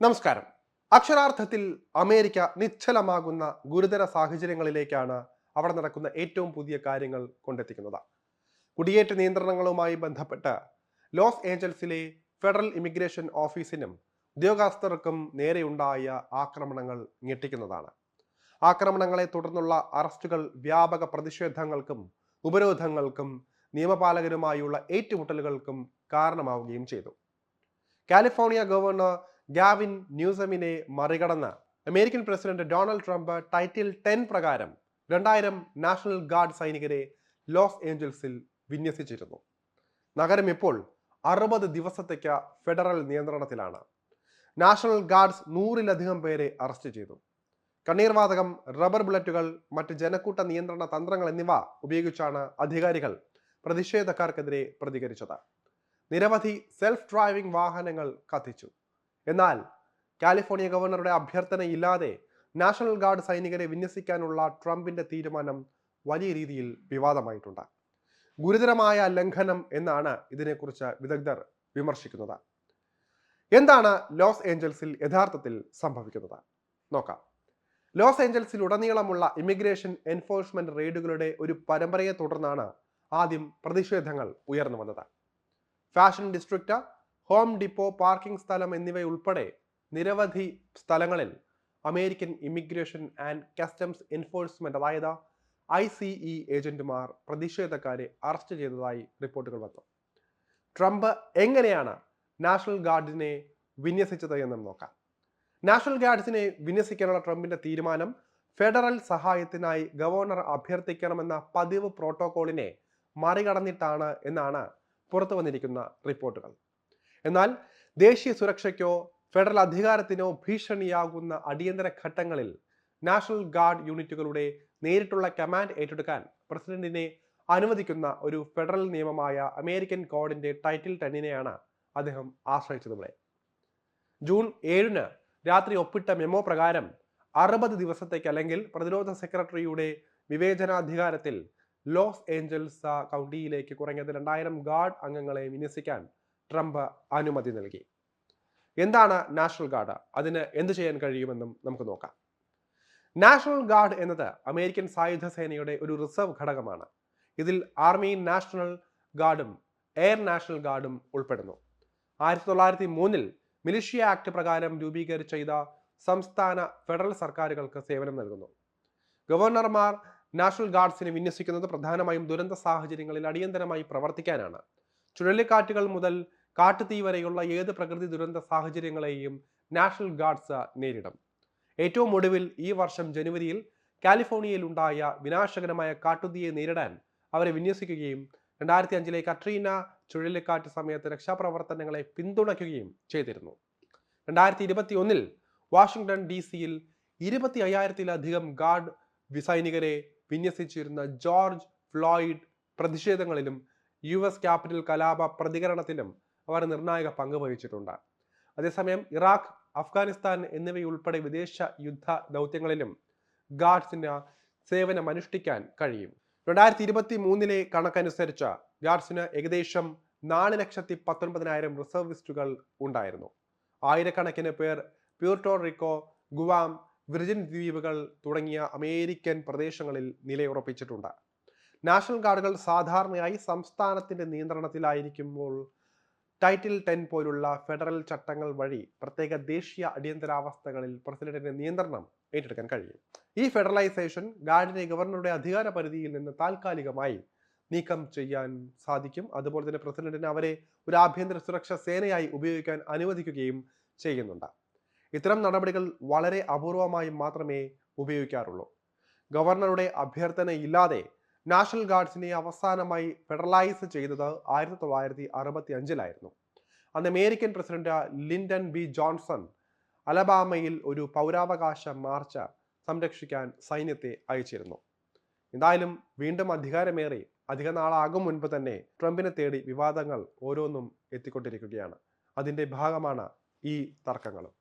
നമസ്കാരം. അക്ഷരാർത്ഥത്തിൽ അമേരിക്ക നിശ്ചലമാകുന്ന ഗുരുതര സാഹചര്യങ്ങളിലേക്കാണ് അവിടെ നടക്കുന്ന ഏറ്റവും പുതിയ കാര്യങ്ങൾ കൊണ്ടെത്തിക്കുന്നത്. കുടിയേറ്റ നിയന്ത്രണങ്ങളുമായി ബന്ധപ്പെട്ട് ലോസ് ഏഞ്ചൽസിലെ ഫെഡറൽ ഇമിഗ്രേഷൻ ഓഫീസിനും ഉദ്യോഗസ്ഥർക്കും നേരെയുണ്ടായ ആക്രമണങ്ങൾ ഞെട്ടിക്കുന്നതാണ്. ആക്രമണങ്ങളെ തുടർന്നുള്ള അറസ്റ്റുകൾ വ്യാപക പ്രതിഷേധങ്ങൾക്കും ഉപരോധങ്ങൾക്കും നിയമപാലകരുമായുള്ള ഏറ്റുമുട്ടലുകൾക്കും കാരണമാവുകയും ചെയ്തു. കാലിഫോർണിയ ഗവർണർ ഗാവിൻ ന്യൂസമിനെ മറികടന്ന് American president Donald Trump title ten പ്രകാരം രണ്ടായിരം നാഷണൽ ഗാർഡ് സൈനികരെ ലോസ് ഏഞ്ചൽസിൽ വിന്യസിച്ചിരുന്നു. നഗരം ഇപ്പോൾ അറുപത് ദിവസത്തേക്ക് ഫെഡറൽ നിയന്ത്രണത്തിലാണ്. നാഷണൽ ഗാർഡ്സ് നൂറിലധികം പേരെ അറസ്റ്റ് ചെയ്തു. കണ്ണീർവാതകം റബ്ബർ ബുള്ളറ്റുകൾ മറ്റ് ജനക്കൂട്ട നിയന്ത്രണ തന്ത്രങ്ങൾ എന്നിവ ഉപയോഗിച്ചാണ് അധികാരികൾ പ്രതിഷേധക്കാർക്കെതിരെ പ്രതികരിച്ചത്. നിരവധി സെൽഫ് ഡ്രൈവിംഗ് വാഹനങ്ങൾ കത്തിച്ചു. എന്നാൽ കാലിഫോർണിയ ഗവർണറുടെ അഭ്യർത്ഥനയില്ലാതെ നാഷണൽ ഗാർഡ് സൈനികരെ വിന്യസിക്കാനുള്ള ട്രംപിന്റെ തീരുമാനം വലിയ രീതിയിൽ വിവാദമായിട്ടുണ്ട്. ഗുരുതരമായ ലംഘനം എന്നാണ് ഇതിനെക്കുറിച്ച് വിദഗ്ധർ വിമർശിക്കുന്നത്. എന്താണ് ലോസ് ഏഞ്ചൽസിൽ യഥാർത്ഥത്തിൽ സംഭവിക്കുന്നത്? നോക്കാം. ലോസ് ഏഞ്ചൽസിൽ ഉടനീളമുള്ള ഇമിഗ്രേഷൻ എൻഫോഴ്സ്മെന്റ് റെയ്ഡുകളുടെ ഒരു പരമ്പരയെ തുടർന്നാണ് ആദ്യം പ്രതിഷേധങ്ങൾ ഉയർന്നു വന്നത്. Fashion district home depot parking സ്ഥലം എന്നിവയുൾപ്പെടെ നിരവധി സ്ഥലങ്ങളിൽ American immigration and customs enforcement അതായത് ഐ സി ഇ ഏജന്റുമാർ പ്രതിഷേധക്കാരെ അറസ്റ്റ് ചെയ്തതായി റിപ്പോർട്ടുകൾ വന്നു. ട്രംപ് എങ്ങനെയാണ് നാഷണൽ ഗാർഡിനെ വിന്യസിച്ചത് എന്നും നോക്കാം. നാഷണൽ ഗാർഡ്സിനെ വിന്യസിക്കാനുള്ള ട്രംപിന്റെ തീരുമാനം ഫെഡറൽ സഹായത്തിനായി ഗവർണർ അഭ്യർത്ഥിക്കണമെന്ന പതിവ് പ്രോട്ടോകോളിനെ മറികടന്നിട്ടാണ് എന്നാണ് പുറത്തു വന്നിരിക്കുന്ന റിപ്പോർട്ടുകൾ. എന്നാൽ ദേശീയ സുരക്ഷയ്ക്കോ ഫെഡറൽ അധികാരത്തിനോ ഭീഷണിയാകുന്ന അടിയന്തര ഘട്ടങ്ങളിൽ നാഷണൽ ഗാർഡ് യൂണിറ്റുകളുടെ നേരിട്ടുള്ള കമാൻഡ് ഏറ്റെടുക്കാൻ പ്രസിഡന്റിനെ അനുവദിക്കുന്ന ഒരു ഫെഡറൽ നിയമമായ അമേരിക്കൻ കോഡിന്റെ ടൈറ്റിൽ ടെന്നിനെയാണ് അദ്ദേഹം ആശ്രയിച്ചത് ഇവിടെ. ജൂൺ ഏഴിന് രാത്രി ഒപ്പിട്ട മെമ്മോ പ്രകാരം അറുപത് ദിവസത്തേക്ക് അല്ലെങ്കിൽ പ്രതിരോധ സെക്രട്ടറിയുടെ വിവേചനാധികാരത്തിൽ ലോസ് ഏഞ്ചൽസ് കൗണ്ടിയിലേക്ക് കുറഞ്ഞത് രണ്ടായിരം ഗാർഡ് അംഗങ്ങളെ വിന്യസിക്കാൻ ട്രംപ് അനുമതി നൽകി. എന്താണ് നാഷണൽ ഗാർഡ്? അതിന് എന്ത് ചെയ്യാൻ കഴിയുമെന്നും നമുക്ക് നോക്കാം. നാഷണൽ ഗാർഡ് എന്നത് അമേരിക്കൻ സായുധ സേനയുടെ ഒരു റിസർവ് ഘടകമാണ്. ഇതിൽ ആർമി നാഷണൽ ഗാർഡും എയർ നാഷണൽ ഗാർഡും ഉൾപ്പെടുന്നു. ആയിരത്തി തൊള്ളായിരത്തി മൂന്നിൽ മിലിഷ്യ ആക്ട് പ്രകാരം രൂപീകരിച്ച ഇത് സംസ്ഥാന ഫെഡറൽ സർക്കാരുകൾക്ക് സേവനം നൽകുന്നു. ഗവർണർമാർ നാഷണൽ ഗാർഡ്സിനെ വിന്യസിക്കുന്നത് പ്രധാനമായും ദുരന്ത സാഹചര്യങ്ങളിൽ അടിയന്തരമായി പ്രവർത്തിക്കാനാണ്. ചുഴലിക്കാറ്റുകൾ മുതൽ കാട്ടുതീ വരെയുള്ള ഏത് പ്രകൃതി ദുരന്ത സാഹചര്യങ്ങളെയും നാഷണൽ ഗാർഡ്സ് നേരിടും. ഏറ്റവും ഒടുവിൽ ഈ വർഷം ജനുവരിയിൽ കാലിഫോർണിയയിൽ ഉണ്ടായ വിനാശകരമായ കാട്ടുതീയെ നേരിടാൻ അവരെ വിന്യസിക്കുകയും രണ്ടായിരത്തി അഞ്ചിലെ കട്രീന ചുഴലിക്കാറ്റ് സമയത്ത് രക്ഷാപ്രവർത്തനങ്ങളെ പിന്തുണയ്ക്കുകയും ചെയ്തിരുന്നു. രണ്ടായിരത്തി ഇരുപത്തി ഒന്നിൽ വാഷിംഗ്ടൺ ഡി സിയിൽ ഇരുപത്തി അയ്യായിരത്തിലധികം ഗാർഡ് സൈനികരെ വിന്യസിച്ചിരുന്ന ജോർജ് ഫ്ലോയിഡ് പ്രതിഷേധങ്ങളിലും യു എസ് ക്യാപിറ്റൽ കലാപ പ്രതികരണത്തിലും അവർ നിർണായക പങ്ക് വഹിച്ചിട്ടുണ്ട്. അതേസമയം ഇറാഖ് അഫ്ഗാനിസ്ഥാൻ എന്നിവയുൾപ്പെടെ വിദേശ യുദ്ധ ദൗത്യങ്ങളിലും ഗാർഡ്സിന് സേവനം അനുഷ്ഠിക്കാൻ കഴിയും. രണ്ടായിരത്തി ഇരുപത്തി മൂന്നിലെ കണക്കനുസരിച്ച് ഗാർഡ്സിന് ഏകദേശം നാല് ലക്ഷത്തി പത്തൊൻപതിനായിരം റിസർവിസ്റ്റുകൾ ഉണ്ടായിരുന്നു. ആയിരക്കണക്കിന് പേർ പ്യൂർട്ടോറിക്കോ ഗുവാം വിർജിൻ ദ്വീപുകൾ തുടങ്ങിയ അമേരിക്കൻ പ്രദേശങ്ങളിൽ നിലയുറപ്പിച്ചിട്ടുണ്ട്. നാഷണൽ ഗാർഡുകൾ സാധാരണയായി സംസ്ഥാനത്തിന്റെ നിയന്ത്രണത്തിലായിരിക്കുമ്പോൾ ടൈറ്റിൽ ടെൻ പോലുള്ള ഫെഡറൽ ചട്ടങ്ങൾ വഴി പ്രത്യേക ദേശീയ അടിയന്തരാവസ്ഥകളിൽ പ്രസിഡന്റിന്റെ നിയന്ത്രണം ഏറ്റെടുക്കാൻ കഴിയും. ഈ ഫെഡറലൈസേഷൻ ഗാർഡിനെ ഗവർണറുടെ അധികാര പരിധിയിൽ നിന്ന് താൽക്കാലികമായി നീക്കം ചെയ്യാൻ സാധിക്കും. അതുപോലെ തന്നെ പ്രസിഡന്റിന് അവരെ ഒരു ആഭ്യന്തര സുരക്ഷാ സേനയായി ഉപയോഗിക്കാൻ അനുവദിക്കുകയും ചെയ്യുന്നുണ്ട്. ഇത്തരം നടപടികൾ വളരെ അപൂർവമായി മാത്രമേ ഉപയോഗിക്കാറുള്ളൂ. ഗവർണറുടെ അഭ്യർത്ഥനയില്ലാതെ നാഷണൽ ഗാർഡ്സിനെ അവസാനമായി ഫെഡറലൈസ് ചെയ്തത് ആയിരത്തി തൊള്ളായിരത്തി അറുപത്തി അഞ്ചിലായിരുന്നു അന്ന് American president Lyndon B Johnson അലബാമയിൽ ഒരു പൗരാവകാശ മാർച്ച് സംരക്ഷിക്കാൻ സൈന്യത്തെ അയച്ചിരുന്നു. എന്തായാലും വീണ്ടും അധികാരമേറി അധിക നാളാകും മുൻപ് തന്നെ ട്രംപിനെ തേടി വിവാദങ്ങൾ ഓരോന്നും എത്തിക്കൊണ്ടിരിക്കുകയാണ്. അതിന്റെ ഭാഗമാണ് ഈ തർക്കങ്ങളും.